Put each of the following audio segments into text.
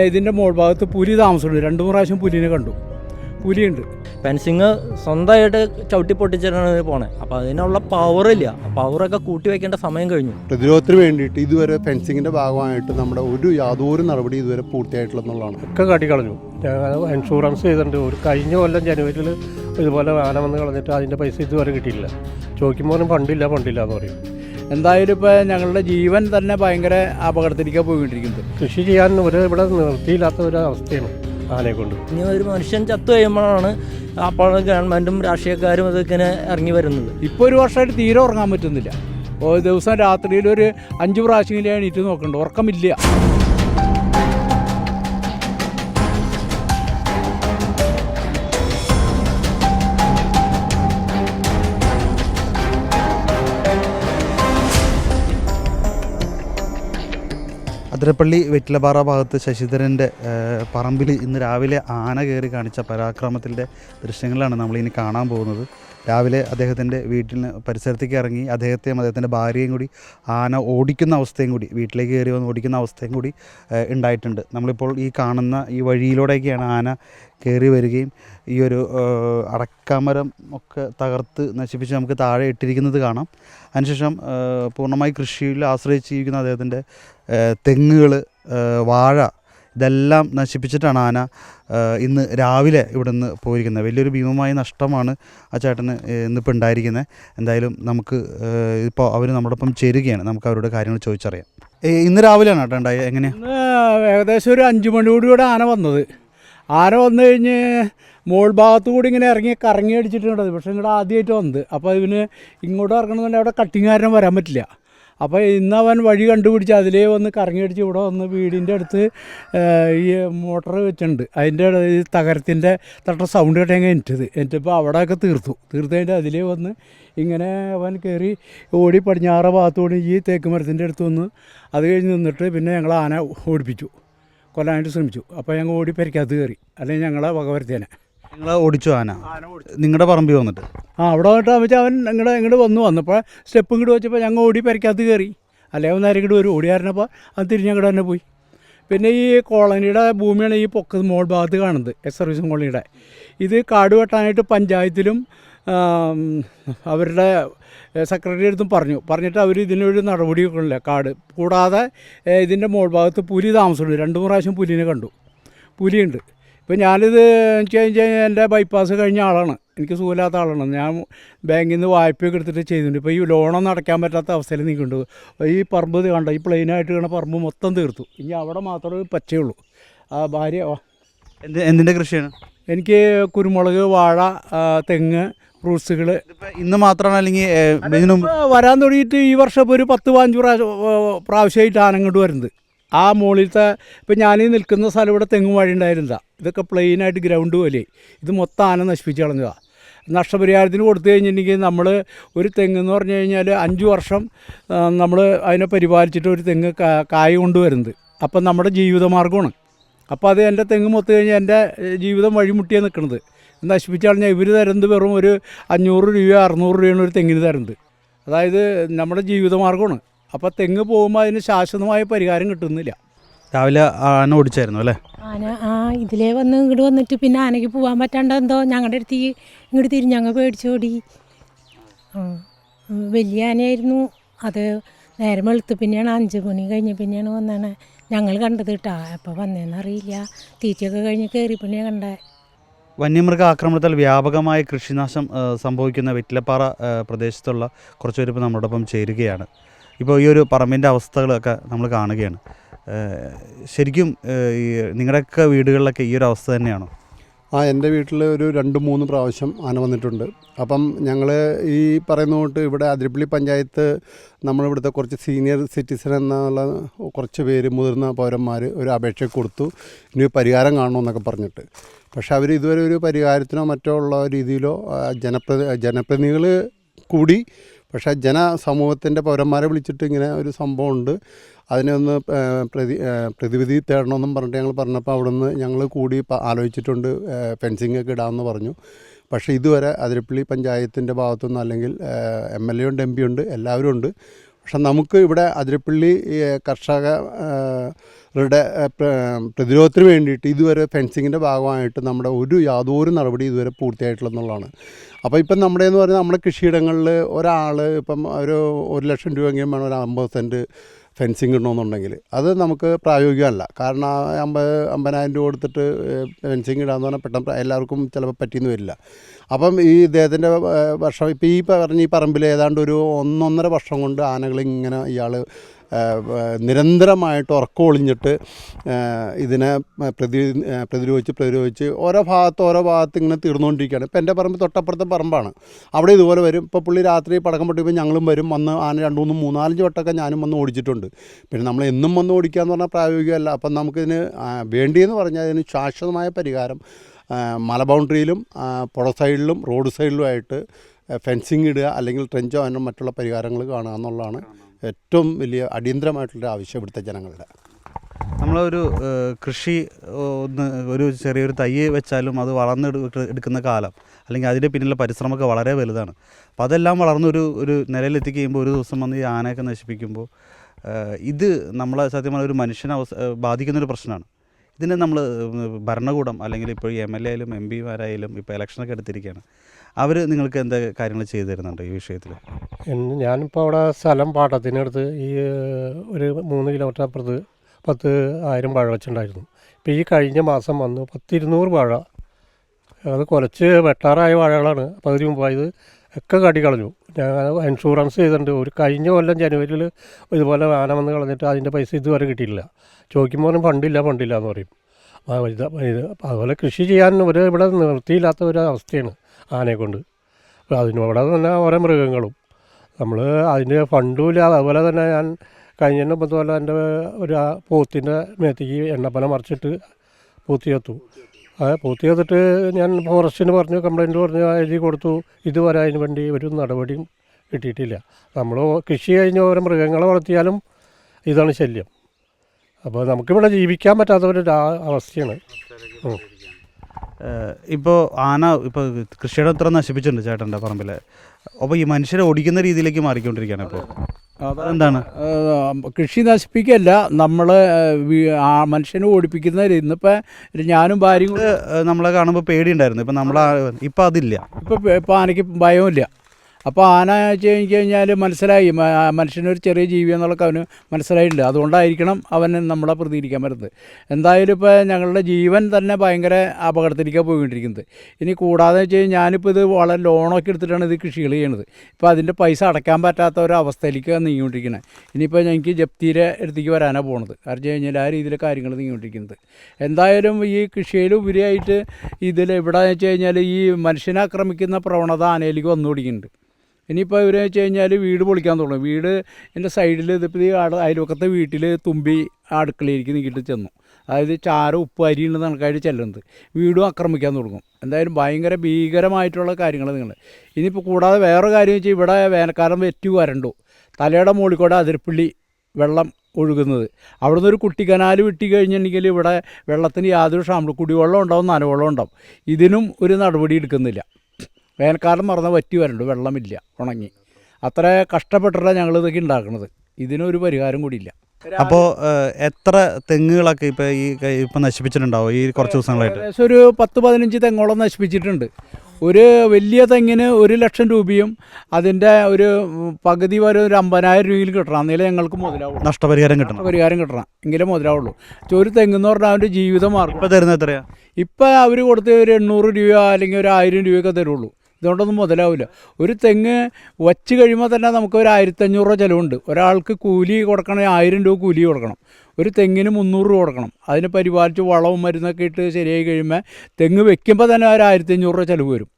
ഇതിന്റെ മോൾ ഭാഗത്ത് പുലി താമസമുണ്ട്. രണ്ടു പ്രാവശ്യം പുലിനെ കണ്ടു. പുലിയുണ്ട്. ഫെൻസിങ് സ്വന്തമായിട്ട് ചവിട്ടി പൊട്ടിച്ചിട്ടാണ് പോണേ. അപ്പോൾ അതിനുള്ള പവറില്ല പവറൊക്കെ കൂട്ടി വെക്കേണ്ട സമയം കഴിഞ്ഞു. പ്രതിരോധത്തിന് വേണ്ടിയിട്ട് ഇതുവരെ ഫെൻസിങ്ങിന്റെ ഭാഗമായിട്ട് നമ്മുടെ ഒരു യാതൊരു നടപടി ഇതുവരെ പൂർത്തിയായിട്ടുള്ളതാണ് ഒക്കെ കാട്ടിക്കളഞ്ഞു. കളഞ്ഞു ഇൻഷുറൻസ് ചെയ്തിട്ടുണ്ട്. ഒരു കഴിഞ്ഞ കൊല്ലം ജനുവരിയിൽ ഇതുപോലെ ആന വന്ന് കളഞ്ഞിട്ട് അതിന്റെ പൈസ ഇതുവരെ കിട്ടിയില്ല ചോദിക്കുമ്പോൾ ഫണ്ടില്ല ഫണ്ടില്ല എന്ന് പറയും. എന്തായാലും ഇപ്പോൾ ഞങ്ങളുടെ ജീവൻ തന്നെ ഭയങ്കര അപകടത്തിലേക്കാണ് പോയിക്കൊണ്ടിരിക്കുന്നത്. കൃഷി ചെയ്യാൻ ഒരു ഇവിടെ നിർത്തിയില്ലാത്ത ഒരു അവസ്ഥയാണ്. ആനയെ കൊണ്ട്. ഇനി ഒരു മനുഷ്യൻ ചത്തു കഴിയുമ്പോഴാണ് അപ്പോൾ ഗവൺമെന്റും രാഷ്ട്രീയക്കാരും ഇതൊക്കെ ഇറങ്ങി വരുന്നത്. ഇപ്പോൾ ഒരു വർഷമായിട്ട് തീരെ ഉറങ്ങാൻ പറ്റുന്നില്ല. ദിവസം രാത്രിയിൽ ഒരു അഞ്ച് പ്രാവശ്യമെങ്കിലും എണീറ്റ് നോക്കുന്നുണ്ട് ഉറക്കമില്ല. അതിരപ്പള്ളി വെറ്റിലപ്പാറ ഭാഗത്ത് ശശിധരന്റെ പറമ്പിൽ ഇന്ന് രാവിലെ ആന കയറി കാണിച്ച പരാക്രമത്തിന്റെ ദൃശ്യങ്ങളാണ് നമ്മളിനി കാണാൻ പോകുന്നത്. രാവിലെ അദ്ദേഹത്തിന്റെ വീട്ടിൽ പരിസരത്തേക്ക് ഇറങ്ങി അദ്ദേഹത്തെയും അദ്ദേഹത്തിന്റെ ഭാര്യയും കൂടി ആന ഓടിക്കുന്ന അവസ്ഥയും കൂടി വീട്ടിലേക്ക് കയറി വന്ന് ഓടിക്കുന്ന അവസ്ഥയും കൂടി ഉണ്ടായിട്ടുണ്ട്. നമ്മളിപ്പോൾ ഈ കാണുന്ന ഈ വഴിയിലൂടെയൊക്കെയാണ് ആന കയറി വരികയും ഈ ഒരു അടക്കാമരം ഒക്കെ തകർത്ത് നശിപ്പിച്ച് നമുക്ക് താഴെ ഇട്ടിരിക്കുന്നത് കാണാം. അതിനുശേഷം പൂർണമായി കൃഷിയിൽ ആശ്രയിച്ചിരിക്കുന്ന അദ്ദേഹത്തിന്റെ തെങ്ങുകൾ വാഴ ഇതെല്ലാം നശിപ്പിച്ചിട്ടാണ് ആന ഇന്ന് രാവിലെ ഇവിടെ നിന്ന് പോയിരിക്കുന്നത്. വലിയൊരു ഭീമമായ നഷ്ടമാണ് ആ ചേട്ടന് ഇന്നിപ്പോൾ ഉണ്ടായിരിക്കുന്നത് എന്തായാലും നമുക്ക് ഇപ്പോൾ അവർ നമ്മോടൊപ്പം ചേരുകയാണ്. നമുക്ക് അവരുടെ കാര്യങ്ങൾ ചോദിച്ചറിയാം. ഇന്ന് രാവിലെയാണ് കേട്ടോ ഉണ്ടായത് എങ്ങനെയാണ് ഏകദേശം ഒരു അഞ്ച് മണിയോടുകൂടെ ആന വന്നത്. ആന വന്നു കഴിഞ്ഞ് മോൾ ഭാഗത്തു കൂടി ഇങ്ങനെ ഇറങ്ങി കറങ്ങി അടിച്ചിട്ടുണ്ടത് പക്ഷേ ഇങ്ങോട്ട് ആദ്യമായിട്ട് വന്നത്. അപ്പോൾ ഇതിന് ഇങ്ങോട്ട് ഇറങ്ങണമെന്നുണ്ടെങ്കിൽ അവിടെ കട്ടിങ് കാരണം വരാൻ പറ്റില്ല. അപ്പോൾ ഇന്ന് അവൻ വഴി കണ്ടുപിടിച്ച് അതിലേ വന്ന് കറങ്ങി അടിച്ച് ഇവിടെ വന്ന് വീടിന്റെ അടുത്ത് ഈ മോട്ടർ വെച്ചിട്ടുണ്ട്. അതിന്റെ ഈ തകരത്തിന്റെ തട്ട സൗണ്ട് കേട്ടെങ്കിൽ എനിറ്റത് എനിറ്റിപ്പോൾ അവിടെയൊക്കെ തീർത്തു. തീർത്തതിന്റെ അതിലേ വന്ന് ഇങ്ങനെ അവൻ കയറി ഓടി പടിഞ്ഞാറ ഭാഗത്തോടി ഈ തേക്ക് മരത്തിന്റെ അടുത്ത് വന്ന് അത് കഴിഞ്ഞ് നിന്നിട്ട് പിന്നെ ഞങ്ങൾ ആന ഓടിപ്പിച്ചു. കൊല്ലാനായിട്ട് ശ്രമിച്ചു. അപ്പോൾ ഞങ്ങൾ ഓടി പരിക്കകത്ത് കയറി. അല്ലെങ്കിൽ ഞങ്ങളെ വകവരുത്തേനെ നിങ്ങൾ ഓടിച്ചു ആന. നിങ്ങളുടെ പറമ്പിൽ വന്നിട്ട്. ആ അവിടെ വന്നിട്ട് വെച്ചാൽ അവൻ ഇങ്ങോട്ട് ഇങ്ങോട്ട് വന്നു. വന്നപ്പോൾ സ്റ്റെപ്പ് ഇങ്ങോട്ട് വെച്ചപ്പോൾ ഞങ്ങൾ ഓടി പരിക്കകത്ത് കയറി അല്ലേ ഒന്ന് നേരെ ഇങ്ങോട്ട് വരും. ഓടി ആരണപ്പോൾ അത് തിരിഞ്ഞങ്ങോട്ട് തന്നെ പോയി. പിന്നെ ഈ കോളനിയുടെ ഭൂമിയാണ് ഈ പൊക്ക മോൾ ഭാഗത്ത് കാണുന്നത്. എസ് സർവീസ് കോളനിയുടെ. ഇത് കാട് വെട്ടാനായിട്ട് പഞ്ചായത്തിലും അവരുടെ സെക്രട്ടറി അടുത്തും പറഞ്ഞു. പറഞ്ഞിട്ട് അവർ ഇതിനൊരു നടപടിയൊക്കെ കാട്. കൂടാതെ ഇതിന്റെ മോൾ ഭാഗത്ത് പുലി താമസമുണ്ട്. രണ്ട് പ്രാവശ്യം പുലിനെ കണ്ടു. പുലിയുണ്ട്. ഇപ്പം ഞാനിത് എനിക്ക് കഴിഞ്ഞാൽ എന്റെ ബൈപ്പാസ് കഴിഞ്ഞ ആളാണ്. എനിക്ക് സുഖമില്ലാത്ത ആളാണ്. ഞാൻ ബാങ്കിൽ നിന്ന് വായ്പയൊക്കെ എടുത്തിട്ട് ചെയ്തിട്ടുണ്ട്. ഇപ്പോൾ ഈ ലോണൊന്നും അടയ്ക്കാൻ പറ്റാത്ത അവസ്ഥയിൽ നിൽക്കുന്നുണ്ട്. ഈ പറമ്പ് ഇത് കണ്ട? ഈ പ്ലെയിനായിട്ട് കാണുന്ന പറമ്പ് മൊത്തം തീർത്തു. ഇനി അവിടെ മാത്രമേ പച്ചയുള്ളൂ ആ ഭാര്യ എന്ത് എന്തിന്റെ കൃഷിയാണ്? എനിക്ക് കുരുമുളക് വാഴ തെങ്ങ് ഫ്രൂട്ട്സുകൾ ഇന്ന് മാത്രമാണ് അല്ലെങ്കിൽ വരാൻ തുടങ്ങിയിട്ട് ഈ വർഷം ഇപ്പോൾ ഒരു പത്ത് പതിനഞ്ച് പ്രാവശ്യം പ്രാവശ്യമായിട്ട് ആനങ്ങോട്ട് വരുന്നത്. ആ മുകളിലത്തെ ഇപ്പം ഞാൻ നിൽക്കുന്ന സ്ഥലം ഇവിടെ തെങ്ങും വഴി ഉണ്ടായിരുന്നില്ല. ഇതൊക്കെ പ്ലെയിനായിട്ട് ഗ്രൗണ്ട് പോലെ. ഇത് മൊത്തം ആന നശിപ്പിച്ച് കളഞ്ഞതാണ് നഷ്ടപരിഹാരത്തിന് കൊടുത്തു കഴിഞ്ഞിട്ടുണ്ടെങ്കിൽ നമ്മൾ ഒരു തെങ്ങ് എന്ന് പറഞ്ഞു കഴിഞ്ഞാൽ അഞ്ച് വർഷം നമ്മൾ അതിനെ പരിപാലിച്ചിട്ട് ഒരു തെങ്ങ് കായ കൊണ്ടുവരുന്നത്. അപ്പം നമ്മുടെ ജീവിതമാർഗമാണ് അപ്പോൾ അത് എന്റെ തെങ്ങ് മൊത്തം കഴിഞ്ഞാൽ എന്റെ ജീവിതം വഴിമുട്ടിയാണ് നിൽക്കുന്നത് നശിപ്പിച്ച് കളഞ്ഞാൽ ഇവർ തരുന്നത് വെറും ഒരു അഞ്ഞൂറ് രൂപ അറുന്നൂറ് രൂപയാണ് ഒരു തെങ്ങിന് തരുന്നത്. അതായത് നമ്മുടെ ജീവിതമാർഗമാണ് അപ്പോൾ തെങ്ങ് പോകുമ്പോൾ അതിന് ശാശ്വതമായ പരിഹാരം കിട്ടുന്നില്ല. രാവിലെ ആന ഓടിച്ചായിരുന്നു അല്ലേ? ആന ആ ഇതിലേ വന്ന് ഇങ്ങോട്ട് വന്നിട്ട് പിന്നെ ആനയ്ക്ക് പോകാൻ പറ്റാണ്ട് എന്തോ ഞങ്ങളുടെ അടുത്ത് ഇങ്ങോട്ട് തിരിഞ്ഞ് ഞങ്ങൾ പേടിച്ചോടി വലിയ ആനയായിരുന്നു. അത് നേരം വെളുത്ത് പിന്നെയാണ് അഞ്ച് മണി കഴിഞ്ഞ് പിന്നെയാണ് വന്നാണ് ഞങ്ങൾ കണ്ടത് കേട്ടാ എപ്പോൾ വന്നേന്നറിയില്ല തീറ്റയൊക്കെ കഴിഞ്ഞ് കയറി പിന്നെ കണ്ടേ. വന്യമൃഗ ആക്രമണത്തിൽ വ്യാപകമായ കൃഷിനാശം സംഭവിക്കുന്ന വെറ്റിലപ്പാറ പ്രദേശത്തുള്ള കുറച്ച് പേര് ഇപ്പോൾ നമ്മളോടൊപ്പം ചേരുകയാണ്. ഇപ്പോൾ ഈ ഒരു പറമ്പിന്റെ അവസ്ഥകളൊക്കെ നമ്മൾ കാണുകയാണ്. ശരിക്കും ഈ നിങ്ങളുടെയൊക്കെ വീടുകളിലൊക്കെ ഈ ഒരു അവസ്ഥ തന്നെയാണോ? ആ എന്റെ വീട്ടിൽ ഒരു രണ്ട് മൂന്ന് പ്രാവശ്യം ആന വന്നിട്ടുണ്ട്. അപ്പം ഞങ്ങൾ ഈ പറയുന്ന തൊട്ട് ഇവിടെ അതിരപ്പള്ളി പഞ്ചായത്ത് നമ്മളിവിടുത്തെ കുറച്ച് സീനിയർ സിറ്റിസൺ എന്നുള്ള കുറച്ച് പേര് മുതിർന്ന പൗരന്മാർ ഒരു അപേക്ഷ കൊടുത്തു. ഇനി പരിഹാരം കാണണമെന്നൊക്കെ പറഞ്ഞിട്ട്. പക്ഷേ അവർ ഇതുവരെ ഒരു പരിഹാരത്തിനോ മറ്റോ ഉള്ള രീതിയിലോ ജനപ്രതി ജനപ്രതിനിധികൾ കൂടി. പക്ഷേ ജനസമൂഹത്തിന്റെ പൗരന്മാരെ വിളിച്ചിട്ട് ഇങ്ങനെ ഒരു സംഭവമുണ്ട്. അതിനെ ഒന്ന് പ്രതി പ്രതിവിധി തേടണമെന്നും പറഞ്ഞിട്ട് ഞങ്ങൾ പറഞ്ഞപ്പോൾ അവിടുന്ന് ഞങ്ങൾ കൂടി ആലോചിച്ചിട്ടുണ്ട് ഫെൻസിങ് ഒക്കെ ഇടാമെന്ന് പറഞ്ഞു. പക്ഷേ ഇതുവരെ അതിരപ്പള്ളി പഞ്ചായത്തിന്റെ ഭാഗത്തുനിന്ന് അല്ലെങ്കിൽ എം എൽ എ ഉണ്ട് എം പി ഉണ്ട് എല്ലാവരും ഉണ്ട്. പക്ഷെ നമുക്ക് ഇവിടെ അതിരപ്പള്ളി കർഷക ആ, രുടെ ആ, പ്ര- പ്രതിരോധത്തിന് വേണ്ടിയിട്ട് ഇതുവരെ ഫെൻസിങ്ങിന്റെ ഭാഗമായിട്ട് നമ്മുടെ ഒരു യാതൊരു നടപടി ഇതുവരെ പൂർത്തിയായിട്ടുള്ളതാണ് അപ്പോൾ ഇപ്പം നമ്മുടെ എന്ന് പറഞ്ഞാൽ നമ്മുടെ കൃഷിയിടങ്ങളിൽ ഒരാൾ ഇപ്പം ഒരു ഒരു ലക്ഷം രൂപയെങ്കിലും വേണം ഒരു അമ്പത് സെന്റ് ഫെൻസിങ് ഇടണമെന്നുണ്ടെങ്കിൽ. അത് നമുക്ക് പ്രായോഗികമല്ല. കാരണം ആ അമ്പത് അമ്പതിനായിരം രൂപ കൊടുത്തിട്ട് ഫെൻസിങ് ഇടാന്ന് പറഞ്ഞാൽ പെട്ടെന്ന് എല്ലാവർക്കും ചിലപ്പോൾ പറ്റിയെന്ന് വരില്ല. അപ്പം ഈ ഇദ്ദേഹത്തിന്റെ വർഷം ഇപ്പോൾ ഈ പറഞ്ഞ ഈ പറമ്പിൽ ഏതാണ്ട് ഒരു ഒന്നൊന്നര വർഷം കൊണ്ട് ആനകൾ ഇങ്ങനെ ഇയാൾ നിരന്തരമായിട്ട് ഉറക്കമൊളിഞ്ഞിട്ട് ഇതിനെ പ്രതി പ്രതിരോധിച്ച് പ്രതിരോധിച്ച് ഓരോ ഭാഗത്ത് ഓരോ ഭാഗത്ത് ഇങ്ങനെ തീർന്നുകൊണ്ടിരിക്കുകയാണ്. ഇപ്പം എന്റെ പറമ്പ് തൊട്ടപ്പുറത്തെ പറമ്പാണ്. അവിടെ ഇതുപോലെ വരും. ഇപ്പോൾ പുള്ളി രാത്രി പടക്കം പൊട്ടിപ്പോൾ ഞങ്ങളും വരും. വന്ന് ആന രണ്ട് മൂന്ന് മൂന്നാലഞ്ച് വട്ടമൊക്കെ ഞാനും വന്ന് ഓടിച്ചിട്ടുണ്ട്. പിന്നെ നമ്മൾ എന്നും വന്ന് ഓടിക്കുക എന്ന് പറഞ്ഞാൽ പ്രായോഗികമല്ല. അപ്പം നമുക്കിതിന് വേണ്ടിയെന്ന് പറഞ്ഞാൽ ഇതിന് ശാശ്വതമായ പരിഹാരം മല ബൗണ്ടറിയിലും പുഴ സൈഡിലും റോഡ് സൈഡിലുമായിട്ട് ഫെൻസിങ് ഇടുക അല്ലെങ്കിൽ ട്രെഞ്ചോ അതിനും മറ്റുള്ള പരിഹാരങ്ങൾ കാണുക എന്നുള്ളതാണ് ഏറ്റവും വലിയ അടിയന്തരമായിട്ടുള്ള ആവശ്യം ഇവിടുത്തെ ജനങ്ങളുടെ. നമ്മളൊരു കൃഷി ഒന്ന് ഒരു ചെറിയൊരു തൈ വെച്ചാലും അത് വളർന്ന് എടുക്കുന്ന കാലം അല്ലെങ്കിൽ അതിന്റെ പിന്നിലെ പരിശ്രമമൊക്കെ വളരെ വലുതാണ്. അപ്പോൾ അതെല്ലാം വളർന്നൊരു ഒരു നിലയിലെത്തി കഴിയുമ്പോൾ ഒരു ദിവസം വന്ന് ഈ ആനയൊക്കെ നശിപ്പിക്കുമ്പോൾ ഇത് നമ്മളെ സത്യം ഒരു മനുഷ്യനെ അവസ ബാധിക്കുന്നൊരു പ്രശ്നമാണ്. ഇതിനെ നമ്മൾ ഭരണകൂടം അല്ലെങ്കിൽ ഇപ്പോൾ എം എൽ എ ആയാലും എം പിമാരായാലും ഇപ്പോൾ ഇലക്ഷനൊക്കെ എടുത്തിരിക്കുകയാണ്. അവർ നിങ്ങൾക്ക് എന്താ കാര്യങ്ങൾ ചെയ്തു തരുന്നുണ്ട് ഈ വിഷയത്തിൽ? ഞാനിപ്പോൾ അവിടെ സ്ഥലം പാട്ടത്തിനടുത്ത് ഈ ഒരു മൂന്ന് കിലോമീറ്റർ അപ്പുറത്ത് പത്ത് ആയിരം വാഴ വെച്ചിട്ടുണ്ടായിരുന്നു. ഇപ്പോൾ ഈ കഴിഞ്ഞ മാസം വന്നു പത്തിരുന്നൂറ് വാഴ. അത് കുറച്ച് വെട്ടാറായ വാഴകളാണ്. പകുതി മുമ്പായത് ഒക്കെ കടി കളഞ്ഞു. ഞാൻ ഇൻഷുറൻസ് ചെയ്തിട്ടുണ്ട്. ഒരു കഴിഞ്ഞ കൊല്ലം ജനുവരിയിൽ ഇതുപോലെ ആന വന്ന് കളഞ്ഞിട്ട് അതിന്റെ പൈസ ഇതുവരെ കിട്ടിയില്ല ചോദിക്കുമ്പോൾ ഫണ്ടില്ല ഫണ്ടില്ല എന്ന് പറയും. അതുപോലെ കൃഷി ചെയ്യാൻ ഒരു ഇവിടെ നിർത്തിയില്ലാത്ത ഒരു അവസ്ഥയാണ്. ആനയെ കൊണ്ട് അപ്പോൾ അതിനോടെ തന്നെ ഓരോ മൃഗങ്ങളും. നമ്മൾ അതിന് ഫണ്ടുമില്ല. അതുപോലെ തന്നെ ഞാൻ കഴിഞ്ഞ മുമ്പത്തെ പോലെ എന്റെ ഒരു പോത്തിന്റെ മേത്തേക്ക് എണ്ണപ്പന മറിച്ചിട്ട് പൂത്തി കത്തു. ആ പൂത്തി കത്തിട്ട് ഞാൻ ഫോറസ്റ്റിന് പറഞ്ഞു കംപ്ലൈന്റ് പറഞ്ഞു എഴുതി കൊടുത്തു. ഇതുവരെ അതിന് വേണ്ടി ഒരു നടപടിയും കിട്ടിയിട്ടില്ല. നമ്മൾ കൃഷി കഴിഞ്ഞ് ഓരോ മൃഗങ്ങളെ വളർത്തിയാലും ഇതാണ് ശല്യം. അപ്പോൾ നമുക്കിവിടെ ജീവിക്കാൻ പറ്റാത്ത ഒരു അവസ്ഥയാണ്. ഇപ്പോൾ ആന ഇപ്പോൾ കൃഷിയുടെ അത്ര നശിപ്പിച്ചിട്ടുണ്ട് ചേട്ടന്റെ പറമ്പിൽ അപ്പോൾ ഈ മനുഷ്യരെ ഓടിക്കുന്ന രീതിയിലേക്ക് മാറിക്കൊണ്ടിരിക്കുകയാണ് ഇപ്പോൾ. എന്താണ്? കൃഷി നശിപ്പിക്കല്ല നമ്മൾ ആ മനുഷ്യനെ ഓടിപ്പിക്കുന്ന ഇന്നിപ്പോൾ ഞാനും ഭാര്യയും നമ്മളെ കാണുമ്പോൾ പേടിയുണ്ടായിരുന്നു. ഇപ്പം നമ്മൾ ഇപ്പം അതില്ല. ഇപ്പം ഇപ്പം ആനയ്ക്ക് ഭയമില്ല അപ്പോൾ ആന വെച്ച് കഴിഞ്ഞാൽ മനസ്സിലായി. മനുഷ്യനൊരു ചെറിയ ജീവി എന്നുള്ളതൊക്കെ അവന് മനസ്സിലായിട്ടുണ്ട്. അതുകൊണ്ടായിരിക്കണം അവന് നമ്മളെ പ്രതികരിക്കാൻ പറ്റുന്നത് എന്തായാലും ഇപ്പോൾ ഞങ്ങളുടെ ജീവൻ തന്നെ ഭയങ്കര അപകടത്തിലേക്കാണ് പോയിക്കൊണ്ടിരിക്കുന്നത്. ഇനി കൂടാതെ വെച്ച് കഴിഞ്ഞാൽ ഞാനിപ്പോൾ ഇത് വളരെ ലോണൊക്കെ എടുത്തിട്ടാണ് ഇത് കൃഷികൾ ചെയ്യണത് ഇപ്പോൾ അതിന്റെ പൈസ അടയ്ക്കാൻ പറ്റാത്ത ഒരു അവസ്ഥയിലേക്ക് നീങ്ങിക്കൊണ്ടിരിക്കുന്നത് ഇനിയിപ്പോൾ ഞങ്ങൾക്ക് ജപ്തിയുടെ അടുത്തേക്ക് വരാനാണ് പോണത്. കാരണം കഴിഞ്ഞാൽ ആ രീതിയിൽ കാര്യങ്ങൾ നീങ്ങിക്കൊണ്ടിരിക്കുന്നത്. എന്തായാലും ഈ കൃഷിയിൽ ഉപരിയായിട്ട് ഇതിൽ ഇവിടെ വെച്ച് കഴിഞ്ഞാൽ ഈ മനുഷ്യനെ ആക്രമിക്കുന്ന പ്രവണത ആനയിലേക്ക് വന്നു തുടങ്ങിയിട്ടുണ്ട് ഇനിയിപ്പോൾ ഇവർ വെച്ച് കഴിഞ്ഞാൽ വീട് പൊളിക്കാൻ തുടങ്ങും. വീട് എന്റെ സൈഡിൽ ഇതിപ്പോൾ ഈ ആട് അയൽവക്കത്തെ വീട്ടിൽ തുമ്പി അടുക്കളയിലേക്ക് നീക്കിയിട്ട് ചെന്നു. അതായത് ചാരം ഉപ്പ് അരിയുണ്ട് കണക്കായിട്ട് ചെല്ലുന്നത്. വീടും ആക്രമിക്കാൻ തുടങ്ങും. എന്തായാലും ഭയങ്കര ഭീകരമായിട്ടുള്ള കാര്യങ്ങൾ നിങ്ങൾ. ഇനിയിപ്പോൾ കൂടാതെ വേറെ കാര്യം വെച്ചാൽ ഇവിടെ വേനൽക്കാലം വെറ്റി വരണ്ടു. തലയുടെ മുകളിൽ അതിരപ്പള്ളി വെള്ളം ഒഴുകുന്നത്. അവിടുന്ന് ഒരു കുട്ടി കനാൽ വിട്ടി കഴിഞ്ഞിട്ടുണ്ടെങ്കിൽ ഇവിടെ വെള്ളത്തിന് യാതൊരു ക്ഷാമം കുടിവെള്ളം ഉണ്ടാവും നനവെള്ളം ഉണ്ടാവും. ഇതിനും ഒരു നടപടി എടുക്കുന്നില്ല. വേനൽക്കാലം മറന്ന വറ്റി വരണ്ടു വെള്ളമില്ല ഉണങ്ങി. അത്ര കഷ്ടപ്പെട്ടിട്ടാണ് ഞങ്ങൾ ഇതൊക്കെ ഉണ്ടാക്കുന്നത് ഇതിനൊരു പരിഹാരം കൂടിയില്ല. അപ്പോൾ എത്ര തെങ്ങുകളൊക്കെ ഇപ്പോൾ ഈ ഇപ്പം നശിപ്പിച്ചിട്ടുണ്ടാവും ഈ കുറച്ച് ദിവസങ്ങളായിട്ട്? ഏകദേശം ഒരു പത്ത് പതിനഞ്ച് തെങ്ങോളം നശിപ്പിച്ചിട്ടുണ്ട്. ഒരു വലിയ തെങ്ങിന് ഒരു ലക്ഷം രൂപയും അതിന്റെ ഒരു പകുതി വരെ ഒരു അമ്പതിനായിരം രൂപയിൽ കിട്ടണം. എന്നാലേ ഞങ്ങൾക്ക് മുതലാവുള്ളൂ നഷ്ടപരിഹാരം കിട്ടണം. പരിഹാരം കിട്ടണം. എങ്കിലേ മുതലാവുള്ളൂ. ഒരു ഒരു തെങ്ങെന്ന് പറഞ്ഞാൽ അവന്റെ ജീവിതമാർഗം. ഇപ്പോൾ തരുന്നത് എത്രയാണ് ഇപ്പം അവർ കൊടുത്ത് ഒരു എണ്ണൂറ് രൂപ അല്ലെങ്കിൽ ഒരു ആയിരം രൂപയൊക്കെ തരുള്ളൂ. ഇതുകൊണ്ടൊന്നും മുതലാവില്ല. ഒരു തെങ്ങ് വച്ച് കഴിയുമ്പോൾ തന്നെ നമുക്ക് ഒരു ആയിരത്തഞ്ഞൂറ് രൂപ ചിലവുണ്ട്. ഒരാൾക്ക് കൂലി കൊടുക്കണമെങ്കിൽ ആയിരം രൂപ കൂലി കൊടുക്കണം. ഒരു തെങ്ങിന് മുന്നൂറ് രൂപ കൊടുക്കണം. അതിനെ പരിപാലിച്ച് വളവും മരുന്നൊക്കെ ഇട്ട് ശരിയായി കഴിയുമ്പോൾ തെങ്ങ് വെക്കുമ്പോൾ തന്നെ ഒരു ആയിരത്തഞ്ഞൂറ് രൂപ ചിലവ് വരും.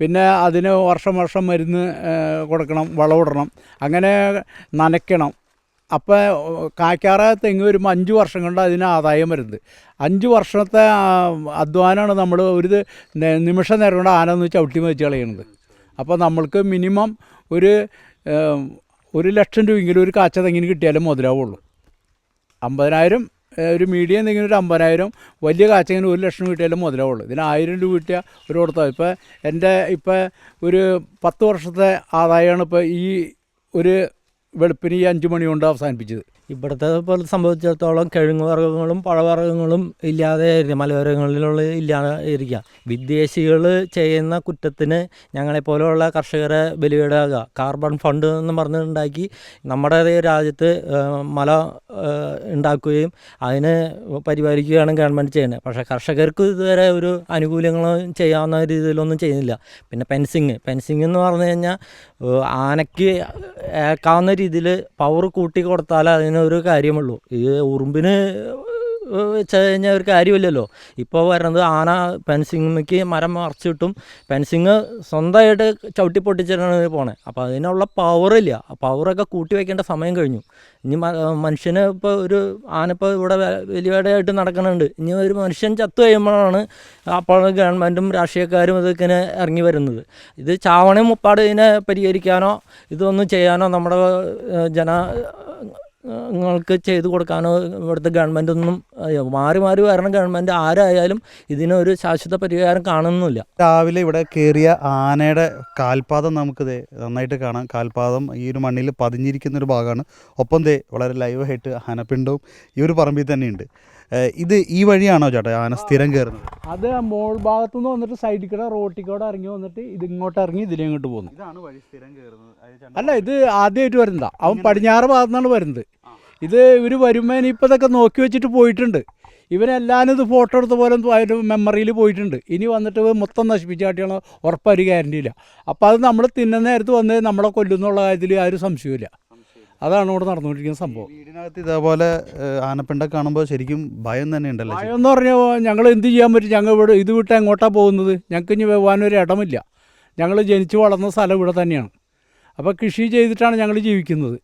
പിന്നെ അതിന് വർഷം വർഷം മരുന്ന് കൊടുക്കണം വളമിടണം അങ്ങനെ നനയ്ക്കണം. അപ്പോൾ കായ്ക്കാറ തെങ്ങ് വരുമ്പോൾ അഞ്ച് വർഷം കൊണ്ട് അതിന് ആദായം വരുന്നത്. അഞ്ച് വർഷത്തെ അധ്വാനമാണ് നമ്മൾ ഒരു നിമിഷ നേരം കൊണ്ട് ആന ഒന്ന് ചവിട്ടി വെച്ച് കളയുന്നത് അപ്പോൾ നമ്മൾക്ക് മിനിമം ഒരു ഒരു ലക്ഷം രൂപയെങ്കിലും ഒരു കാച്ച തെങ്ങിന് കിട്ടിയാലും മുതലാവുള്ളൂ. അമ്പതിനായിരം ഒരു മീഡിയം തെങ്ങിന് ഒരു അമ്പതിനായിരം വലിയ കാച്ചെങ്കിലും ഒരു ലക്ഷം കിട്ടിയാലും മുതലാവുള്ളൂ. ഇതിന് ആയിരം രൂപ കിട്ടിയാൽ ഒരു കൊടുത്താൽ ഇപ്പോൾ എന്റെ ഇപ്പോൾ ഒരു പത്ത് വർഷത്തെ ആദായമാണ് ഇപ്പോൾ ഈ ഒരു വെളുപ്പിന് ഈ അഞ്ച് മണി കൊണ്ട് അവസാനിപ്പിച്ചത്. ഇവിടുത്തെ പോലെ സംബന്ധിച്ചിടത്തോളം കിഴങ്ങ് വർഗങ്ങളും പഴവർഗങ്ങളും ഇല്ലാതെ മലയോരങ്ങളിലുള്ള ഇല്ലാതെ ഇരിക്കുക. വിദേശികൾ ചെയ്യുന്ന കുറ്റത്തിന് ഞങ്ങളെപ്പോലെയുള്ള കർഷകരെ ബലിയിടാകുക കാർബൺ ഫണ്ട് എന്ന് പറഞ്ഞുണ്ടാക്കി നമ്മുടെ രാജ്യത്ത് മല ഉണ്ടാക്കുകയും അതിന് പരിപാലിക്കുകയാണ് ഗവൺമെന്റ് ചെയ്യുന്നത്. പക്ഷേ കർഷകർക്ക് ഇതുവരെ ഒരു അനുകൂല്യങ്ങളും ചെയ്യാവുന്ന രീതിയിലൊന്നും ചെയ്യുന്നില്ല. പിന്നെ ഫെൻസിങ് ഫെൻസിങ് എന്ന് പറഞ്ഞു കഴിഞ്ഞാൽ ആനയ്ക്ക് ഏക്കാവുന്ന രീതിയിൽ പവർ കൂട്ടി കൊടുത്താലേ ഒരു കാര്യമുള്ളൂ. ഈ ഉറുമ്പിന് വെച്ച് കഴിഞ്ഞാൽ ഒരു കാര്യമില്ലല്ലോ. ഇപ്പോൾ വരുന്നത് ആന പെൻസിങ്ങിക്ക് മരം മറച്ചിട്ടും പെൻസിങ് സ്വന്തമായിട്ട് ചവിട്ടി പൊട്ടിച്ചിട്ടാണ് പോണേ. അപ്പോൾ അതിനുള്ള പവറില്ല. പവറൊക്കെ കൂട്ടി വയ്ക്കേണ്ട സമയം കഴിഞ്ഞു. ഇനി മനുഷ്യന് ഇപ്പോൾ ഒരു ആന ഇപ്പോൾ ഇവിടെ വലിയതായിട്ട് നടക്കുന്നുണ്ട് ഇനി ഒരു മനുഷ്യൻ ചത്തു കഴിയുമ്പോഴാണ് അപ്പോൾ ഗവൺമെന്റും രാഷ്ട്രീയക്കാരും ഇതൊക്കെ ഇറങ്ങി വരുന്നത്. ഇത് ചാവണയും മുപ്പാട് ഇതിനെ പരിഹരിക്കാനോ ഇതൊന്നും ചെയ്യാനോ നമ്മുടെ ജന ങ്ങൾക്ക് ചെയ്തു കൊടുക്കാനോ ഇവിടുത്തെ ഗവൺമെന്റൊന്നും മാറി മാറി വരണ ഗവൺമെന്റ് ആരായാലും ഇതിനൊരു ശാശ്വത പരിഹാരം കാണുന്നില്ല. രാവിലെ ഇവിടെ കയറിയ ആനയുടെ കാൽപാദം നമുക്ക് ദേ നന്നായിട്ട് കാണാം. കാൽപാദം ഈ ഒരു മണ്ണിൽ പതിഞ്ഞിരിക്കുന്ന ഒരു ഭാഗമാണ്. ഒപ്പം ദേ വളരെ ലൈവായിട്ട് ആനപ്പിണ്ടവും ഈ ഒരു പറമ്പിൽ തന്നെയുണ്ട്. ഇത് ഈ വഴിയാണോ ചേട്ടാ ആന സ്ഥിരം കയറുന്നത്? അത് മോൾ ഭാഗത്തു നിന്ന് വന്നിട്ട് സൈഡിൽ കൂടെ റോട്ടിൽ കൂടെ ഇറങ്ങി വന്നിട്ട് ഇത് ഇങ്ങോട്ട് ഇറങ്ങി ഇതിലേ ഇങ്ങോട്ട് പോകുന്നു. ഇതാണ് വഴി സ്ഥിരം കയറുന്നത്. അല്ല ഇത് ആദ്യമായിട്ട് വരുന്നതാ. അവൻ പടിഞ്ഞാറ് ഭാഗത്തുനിന്നാണ് വരുന്നത്. ഇത് ഇവർ വരുമ്പോൾ ഇനിയിപ്പോൾ ഇതൊക്കെ നോക്കി വെച്ചിട്ട് പോയിട്ടുണ്ട്. ഇവരെല്ലാവരും ഇത് ഫോട്ടോ എടുത്ത പോലെ അതിന്റെ മെമ്മറിയിൽ പോയിട്ടുണ്ട്. ഇനി വന്നിട്ട് മൊത്തം നശിപ്പിച്ചാട്ടിയാണ് ഉറപ്പൊരു ഗ്യാരണ്ടി ഇല്ല. അപ്പോൾ അത് നമ്മൾ തിന്നുന്ന നേരത്ത് വന്ന് നമ്മളെ കൊല്ലുന്നുള്ള കാര്യത്തിൽ ആ ഒരു സംശയമില്ല അതാണ് ഇവിടെ നടന്നുകൊണ്ടിരിക്കുന്ന സംഭവം. വീടിനകത്ത് ഇതേപോലെ ആനപ്പിണ്ട കാണുമ്പോൾ ശരിക്കും ഭയം തന്നെ ഉണ്ടല്ലോ ഭയം എന്ന് പറഞ്ഞാൽ ഞങ്ങൾ എന്ത് ചെയ്യാൻ പറ്റും? ഞങ്ങൾ ഇവിടെ ഇത് വിട്ട് എങ്ങോട്ടാണ് പോകുന്നത്? ഞങ്ങൾക്ക് ഇനി പോകാനൊരു ഇടമില്ല. ഞങ്ങൾ ജനിച്ചു വളർന്ന സ്ഥലം ഇവിടെ തന്നെയാണ്. അപ്പോൾ കൃഷി ചെയ്തിട്ടാണ് ഞങ്ങൾ ജീവിക്കുന്നത്.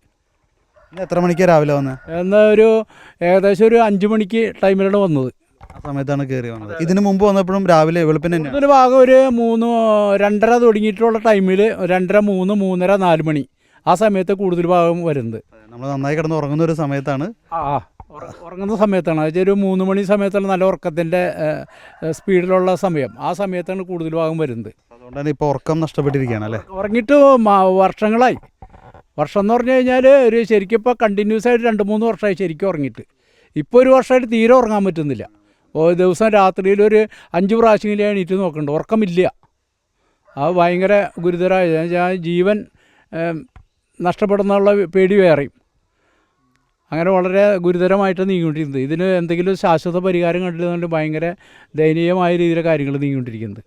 എത്ര മണിക്കാണ് രാവിലെ വന്നത് എന്നാൽ ഒരു ഏകദേശം ഒരു അഞ്ച് മണിക്ക് ടൈമിലാണ് വന്നത്. ആ സമയത്താണ് കയറി വന്നത്. ഇതിന് മുമ്പ് വന്നപ്പോഴും രാവിലെ വെളുപ്പിന് തന്നെ ഒരു ഭാഗം ഒരു മൂന്ന് രണ്ടര തുടങ്ങിയിട്ടുള്ള ടൈമിൽ രണ്ടര മൂന്ന് മൂന്നര നാല് മണി ആ സമയത്ത് കൂടുതൽ ഭാഗം വരുന്നത്. നമ്മൾ നന്നായി കിടന്ന് ഉറങ്ങുന്ന ഒരു സമയത്താണ്. ആ ആ. ഉറ- ഉറങ്ങുന്ന സമയത്താണ്. അതായത് ഒരു മൂന്ന് മണി സമയത്താണ് നല്ല ഉറക്കത്തിന്റെ സ്പീഡിലുള്ള സമയം. ആ സമയത്താണ് കൂടുതൽ ഭാഗം വരുന്നത്. അതുകൊണ്ടാണ് ഇപ്പോൾ ഉറക്കം നഷ്ടപ്പെട്ടിരിക്കുകയാണ് അല്ലേ? ഉറങ്ങിയിട്ട് മ- വർഷങ്ങളായി. വർഷം എന്ന് പറഞ്ഞു കഴിഞ്ഞാൽ ഒരു ശരിക്കും ഇപ്പോൾ കണ്ടിന്യൂസ് ആയിട്ട് രണ്ട് മൂന്ന് വർഷമായി ശരിക്കും ഉറങ്ങിയിട്ട്. ഇപ്പോൾ ഒരു വർഷമായിട്ട് തീരെ ഉറങ്ങാൻ പറ്റുന്നില്ല. ദിവസം രാത്രിയിൽ ഒരു അഞ്ച് പ്രാവശ്യമെങ്കിലും എണീറ്റ് നോക്കുന്നുണ്ട് ഉറക്കമില്ല. അത് ഭയങ്കര ഗുരുതരമായ ജീവൻ നഷ്ടപ്പെടുന്നുള്ള പേടി വേറെയും. അങ്ങനെ വളരെ ഗുരുതരമായിട്ട് നീങ്ങിക്കൊണ്ടിരിക്കുന്നത്. ഇതിന് എന്തെങ്കിലും ശാശ്വത പരിഹാരം കണ്ടില്ലെന്നുകൊണ്ട് ഭയങ്കര ദയനീയമായ രീതിയിലെ കാര്യങ്ങൾ നീങ്ങിക്കൊണ്ടിരിക്കുന്നത്.